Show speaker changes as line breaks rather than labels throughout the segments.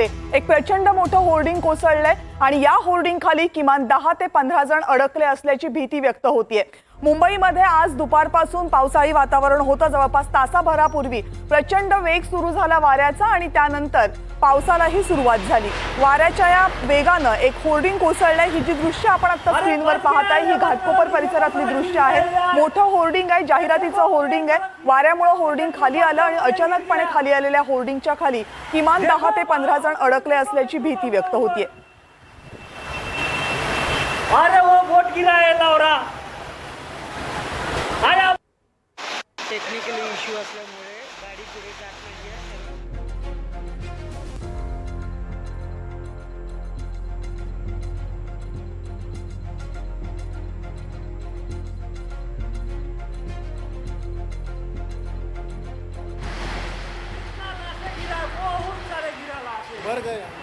एक प्रचंड मोठं होर्डिंग कोसळलंय आणि या होर्डिंग खाली किमान दहा ते पंधरा जण अडकले असल्याची भीती व्यक्त होतीये. मुंबईमध्ये आज दुपारपासून पावसाळी वातावरण होतं. जवळपास तासाभरापूर्वी प्रचंड वेग सुरू झाला वाऱ्याचा आणि त्यानंतर पावसालाही सुरुवात झाली. वाऱ्याच्या या वेगानं एक होर्डिंग कोसळलंय. ही जी दृश्य आपण आता स्क्रीनवर पाहताय ही घाटकोपर परिसरातली दृश्य आहेत मोठं होर्डिंग आहे जाहिरातीचं होर्डिंग आहे. वाऱ्यामुळे होर्डिंग खाली आलं आणि अचानकपणे खाली आलेल्या होर्डिंगच्या खाली किमान दहा ते पंधरा जण अडकले असल्याची भीती व्यक्त होतीये.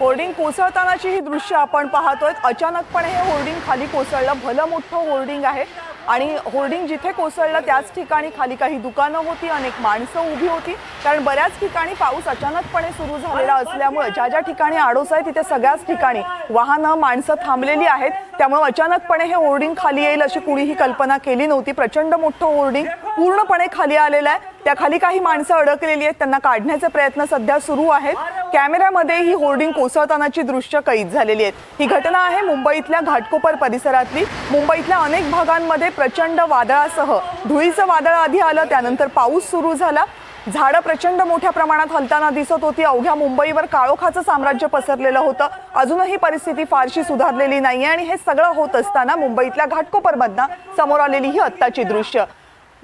होर्डिंग कोसळतानाची ही दृश्य आपण पाहतोय. अचानकपणे हे होर्डिंग खाली कोसळलं. भलं मोठं होर्डिंग आहे. आणि होर्डिंग जिथे कोसळलं त्याच ठिकाणी खाली काही दुकानं होती अनेक माणसं उभी होती. कारण बऱ्याच ठिकाणी पाऊस अचानकपणे सुरू झालेला असल्यामुळे ज्या ज्या ठिकाणी आडोस आहे तिथे सगळ्याच ठिकाणी वाहनं माणसं थांबलेली आहेत. त्यामुळे अचानकपणे हे होर्डिंग खाली येईल अशी कुणीही कल्पना केली नव्हती. प्रचंड मोठं होर्डिंग पूर्णपणे खाली आलेलं आहे. त्याखाली काही माणसं अडकलेली आहेत त्यांना काढण्याचे प्रयत्न सध्या सुरू आहेत. कॅमेऱ्यामध्ये ही होर्डिंग कोसळतानाची दृश्य कैद झालेली आहेत. ही घटना आहे मुंबईतल्या घाटकोपर परिसरातली. मुंबईतल्या अनेक भागांमध्ये प्रचंड वादळासह धुळीचं वादळ आधी आलं त्यानंतर पाऊस सुरू झाला. झाडं प्रचंड मोठ्या प्रमाणात हलताना दिसत होती. अवघ्या मुंबईवर काळोखाचं साम्राज्य पसरलेलं होतं. अजूनही परिस्थिती फारशी सुधारलेली नाहीये आणि हे सगळं होत असताना मुंबईतल्या घाटकोपरमधनं समोर आलेली ही आत्ताची दृश्य.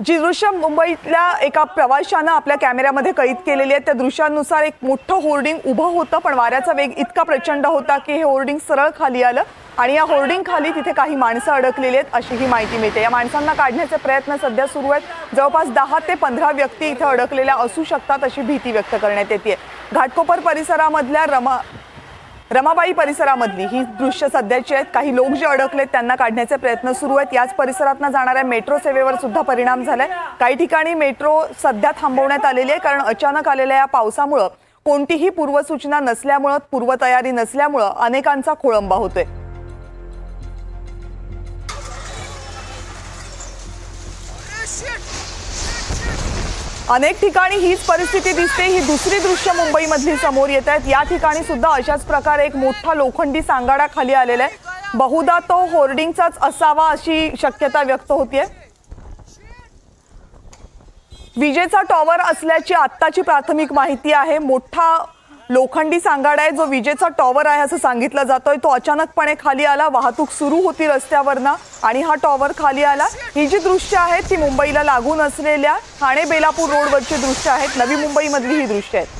जी दृश्य मुंबईतल्या एका प्रवाशानं आपल्या कॅमेऱ्यामध्ये कैद केलेली आहे त्या दृश्यानुसार एक मोठं होर्डिंग उभं होतं पण वाऱ्याचा वेग इतका प्रचंड होता की हे होर्डिंग सरळ खाली आलं आणि या होर्डिंग खाली तिथे काही माणसं अडकलेली आहेत अशी ही माहिती मिळते. या माणसांना काढण्याचे प्रयत्न सध्या सुरू आहेत. जवळपास दहा ते पंधरा व्यक्ती इथे अडकलेल्या असू शकतात अशी भीती व्यक्त करण्यात येते. घाटकोपर परिसरामधल्या रमा रमाबाई परिसरामधली ही दृश्य सध्याची आहेत. काही लोक जे अडकलेत त्यांना काढण्याचे प्रयत्न सुरू आहेत. याच परिसरातनं जाणाऱ्या मेट्रो सेवेवर सुद्धा परिणाम झालाय. काही ठिकाणी मेट्रो सध्या थांबवण्यात आलेली आहे कारण अचानक आलेल्या या पावसामुळं कोणतीही पूर्वसूचना नसल्यामुळं पूर्वतयारी नसल्यामुळं अनेकांचा खोळंबा होतोय. अनेक ठिकाणी हीच परिस्थिती दिसते. ही दुसरी दृश्य मुंबईमधली समोर येत आहेत. या ठिकाणी सुद्धा अशाच प्रकारे एक मोठा लोखंडी सांगाडा खाली आलेला आहे. बहुधा तो होर्डिंगचाच असावा अशी शक्यता व्यक्त होतीये. विजेचा टॉवर असल्याची आत्ताची प्राथमिक माहिती आहे. मोठा लोखंडी सांगाडा आहे जो विजेचा टॉवर आहे असं सांगितलं जातोय. तो अचानकपणे खाली आला वाहतूक सुरू होती रस्त्यावरनं आणि हा टॉवर खाली आला. ही जी दृश्य आहेत ती मुंबईला लागून असलेल्या ठाणे बेलापूर रोडवरची दृश्य आहेत नवी मुंबईमधली ही दृश्य आहेत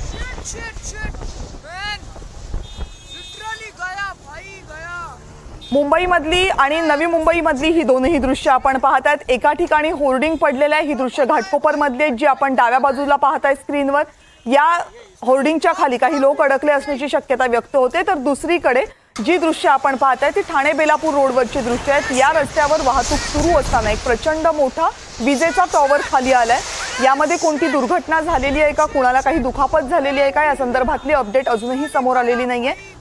मुंबईमधली आणि नवी मुंबईमधली ही दोनही दृश्य आपण पाहतायत. एका ठिकाणी होर्डिंग पडलेलं आहे ही दृश्य घाटकोपरमधली आहेत जी आपण डाव्या बाजूला पाहताय स्क्रीनवर या होर्डिंगच्या खाली काही लोक अडकले असण्याची शक्यता व्यक्त होते. तर दुसरीकडे जी दृश्य आपण पाहत आहे ती ठाणे बेलापूर रोडवरची दृश्य आहेत या रस्त्यावर वाहतूक सुरू असताना एक प्रचंड मोठा विजेचा टॉवर खाली आलाय. यामध्ये कोणती दुर्घटना झालेली आहे का? कुणाला काही दुखापत झालेली आहे का? या संदर्भातली अपडेट अजूनही समोर आलेली नाही आहे